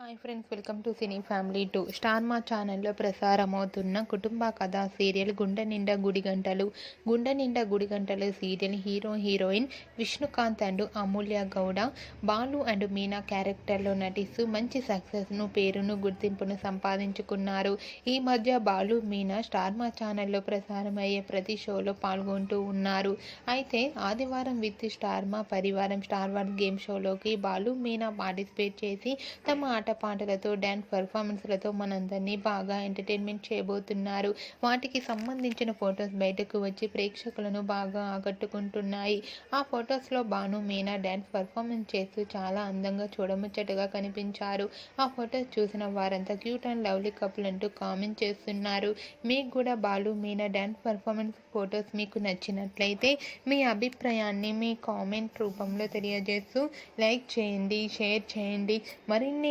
Hi friends welcome to cine family two. Star Maa ఛానల్లో ప్రసారమవుతున్న కుటుంబ కథా సీరియల్ గుండె నిండా గుడి గంటలు. గుండె నిండా గుడి గంటలు serial hero heroine Vishnukanth and Amulya Gowda. Balu and Meena క్యారెక్టర్లో నటిస్తూ మంచి సక్సెస్ను పేరును గుర్తింపును సంపాదించుకున్నారు. ఈ మధ్య బాలు మీనా స్టార్ మా ఛానల్లో ప్రసారమయ్యే ప్రతి షోలో పాల్గొంటూ ఉన్నారు. అయితే ఆదివారం with star Maa Parivaram star one game షోలోకి Balu Meena participate చేసి తమ ఆట ఆటపాటలతో డ్యాన్స్ పర్ఫార్మెన్స్లతో మనందరినీ బాగా ఎంటర్టైన్మెంట్ చేయబోతున్నారు. వాటికి సంబంధించిన ఫొటోస్ బయటకు వచ్చి ప్రేక్షకులను బాగా ఆకట్టుకుంటున్నాయి. ఆ ఫొటోస్లో బాను మీనా డ్యాన్స్ పర్ఫార్మెన్స్ చేస్తూ చాలా అందంగా చూడముచ్చటగా కనిపించారు. ఆ ఫొటోస్ చూసిన వారంతా క్యూట్ అండ్ లవ్లీ కపుల్ అంటూ కామెంట్ చేస్తున్నారు. మీకు కూడా Balu Meena dance performance photos మీకు నచ్చినట్లయితే మీ అభిప్రాయాన్ని మీ కామెంట్ రూపంలో తెలియజేస్తూ లైక్ చేయండి షేర్ చేయండి. మరిన్ని